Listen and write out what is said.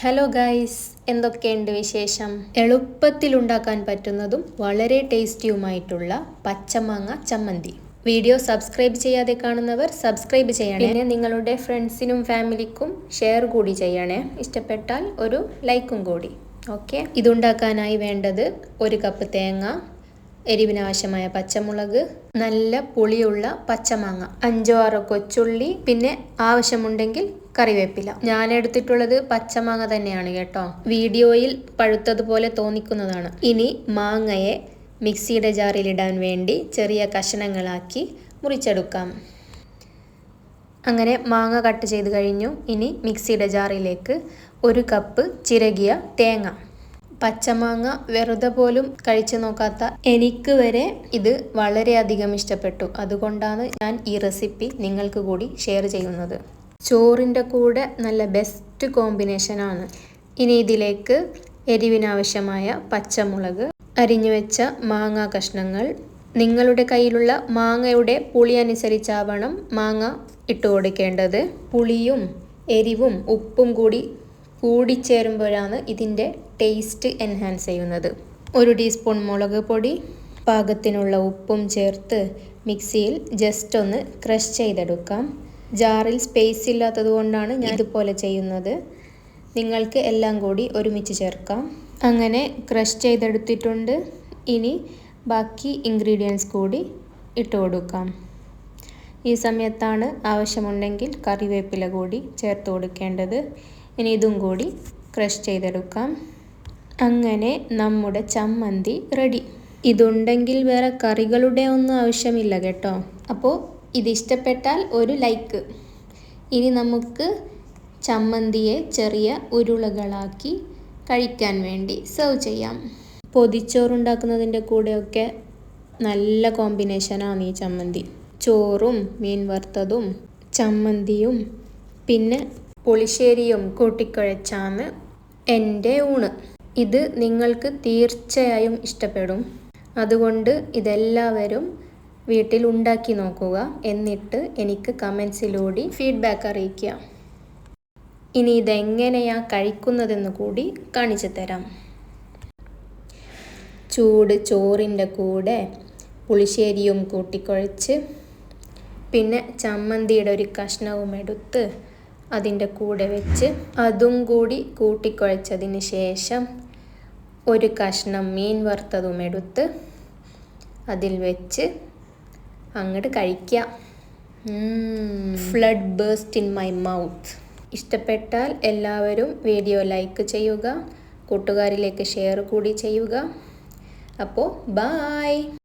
Hello guys എന്തൊക്കെയുണ്ട് വിശേഷം? എളുപ്പത്തിൽ ഉണ്ടാക്കാൻ പറ്റുന്നതും വളരെ ടേസ്റ്റിയുമായിട്ടുള്ള പച്ചമാങ്ങ ചമ്മന്തി. വീഡിയോ സബ്സ്ക്രൈബ് ചെയ്യാതെ കാണുന്നവർ സബ്സ്ക്രൈബ് ചെയ്യണേ. പിന്നെ നിങ്ങളുടെ ഫ്രണ്ട്സിനും ഫാമിലിക്കും ഷെയർ കൂടി ചെയ്യണേ. ഇഷ്ടപ്പെട്ടാൽ ഒരു ലൈക്കും കൂടി. ഓക്കെ ഇതുണ്ടാക്കാനായി വേണ്ടത് ഒരു കപ്പ് തേങ്ങ എരിവിനാവശ്യമായ പച്ചമുളക് നല്ല പുളിയുള്ള പച്ചമാങ്ങ അഞ്ചോ ആറോ കൊച്ചുള്ളി പിന്നെ ആവശ്യമുണ്ടെങ്കിൽ കറിവേപ്പില. ഞാൻ എടുത്തിട്ടുള്ളത് പച്ചമാങ്ങ തന്നെയാണ് കേട്ടോ. വീഡിയോയിൽ പഴുത്തതുപോലെ തോന്നിക്കുന്നതാണ്. ഇനി മാങ്ങയെ മിക്സിയുടെ ജാറിലിടാൻ വേണ്ടി ചെറിയ കഷണങ്ങളാക്കി മുറിച്ചെടുക്കാം. അങ്ങനെ മാങ്ങ കട്ട് ചെയ്ത് കഴിഞ്ഞു. ഇനി മിക്സിയുടെ ജാറിലേക്ക് ഒരു കപ്പ് ചിരകിയ തേങ്ങ. പച്ചമാങ്ങ വെറുതെ പോലും കഴിച്ചു നോക്കാത്ത എനിക്ക് വരെ ഇത് വളരെയധികം ഇഷ്ടപ്പെട്ടു. അതുകൊണ്ടാണ് ഞാൻ ഈ റെസിപ്പി നിങ്ങൾക്ക് കൂടി ഷെയർ ചെയ്യുന്നത്. ചോറിന്റെ കൂടെ നല്ല ബെസ്റ്റ് കോമ്പിനേഷനാണ് ഇനി ഇതിലേക്ക് എരിവിനാവശ്യമായ പച്ചമുളക് അരിഞ്ഞു വെച്ച മാങ്ങ കഷ്ണങ്ങൾ നിങ്ങളുടെ കയ്യിലുള്ള മാങ്ങയുടെ പുളി അനുസരിച്ചാവണം മാങ്ങ ഇട്ട് കൊടുക്കേണ്ടത്. പുളിയും എരിവും ഉപ്പും കൂടി കൂടിച്ചേരുമ്പോഴാണ് ഇതിന്റെ ടേസ്റ്റ് എൻഹാൻസ് ചെയ്യുന്നത്. ഒരു ടീസ്പൂൺ മുളക് പൊടി പാകത്തിനുള്ള ഉപ്പും ചേർത്ത് മിക്സിയിൽ ജസ്റ്റ് ഒന്ന് ക്രഷ് ചെയ്തെടുക്കാം. ജാറിൽ സ്പേസ് ഇല്ലാത്തത് കൊണ്ടാണ് ഞാൻ ഇതുപോലെ ചെയ്യുന്നത്. നിങ്ങൾക്ക് എല്ലാം കൂടി ഒരുമിച്ച് ചേർക്കാം. അങ്ങനെ ക്രഷ് ചെയ്തെടുത്തിട്ടുണ്ട്. ഇനി ബാക്കി ഇൻഗ്രീഡിയൻസ് കൂടി ഇട്ട് കൊടുക്കാം. ഈ സമയത്താണ് ആവശ്യമുണ്ടെങ്കിൽ കറിവേപ്പില കൂടി ചേർത്ത് കൊടുക്കേണ്ടത്. ഇനി ഇതും കൂടി ക്രഷ് ചെയ്തെടുക്കാം. അങ്ങനെ നമ്മുടെ ചമ്മന്തി റെഡി ഇതുണ്ടെങ്കിൽ വേറെ കറികളുടെ ഒന്നും ആവശ്യമില്ല കേട്ടോ. അപ്പോൾ ഇതിഷ്ടപ്പെട്ടാൽ ഒരു ലൈക്ക് ഇനി നമുക്ക് ചമ്മന്തിയെ ചെറിയ ഉരുളകളാക്കി കഴിക്കാൻ വേണ്ടി സെർവ് ചെയ്യാം. പൊതിച്ചോറുണ്ടാക്കുന്നതിന്റെ കൂടെയൊക്കെ നല്ല കോമ്പിനേഷനാണ് ഈ ചമ്മന്തി. ചോറും മീൻ വറുത്തതും ചമ്മന്തിയും പിന്നെ പുളിശ്ശേരിയും കൂട്ടിക്കുഴച്ചാണ് എന്റെ ഊണ്. ഇത് നിങ്ങൾക്ക് തീർച്ചയായും ഇഷ്ടപ്പെടും. അതുകൊണ്ട് ഇതെല്ലാവരും വീട്ടിൽ ഉണ്ടാക്കി നോക്കുക എന്നിട്ട് എനിക്ക് കമൻസിലൂടെ ഫീഡ്ബാക്ക് അറിയിക്കുക. ഇനി ഇതെങ്ങനെയാണ് കഴിക്കുന്നതെന്ന് കൂടി കാണിച്ചു തരാം. ചൂട് ചോറിന്റെ കൂടെ പുളിശ്ശേരിയും കൂട്ടിക്കുഴച്ച് പിന്നെ ചമ്മന്തിയുടെ ഒരു കഷ്ണവും എടുത്ത് അതിന്റെ കൂടെ വെച്ച് അതും കൂടി കൂട്ടിക്കുഴച്ചതിന് ശേഷം ഒരു കഷ്ണം മീൻ വറുത്തതും എടുത്ത് അതിൽ വെച്ച് അങ്ങോട്ട് കഴിക്കുക flood burst in my mouth ഇഷ്ടപ്പെട്ടാൽ എല്ലാവരും വീഡിയോ ലൈക്ക് ചെയ്യുക കൂട്ടുകാരിലേക്ക് ഷെയർ കൂടി ചെയ്യുക. അപ്പോൾ ബായ്.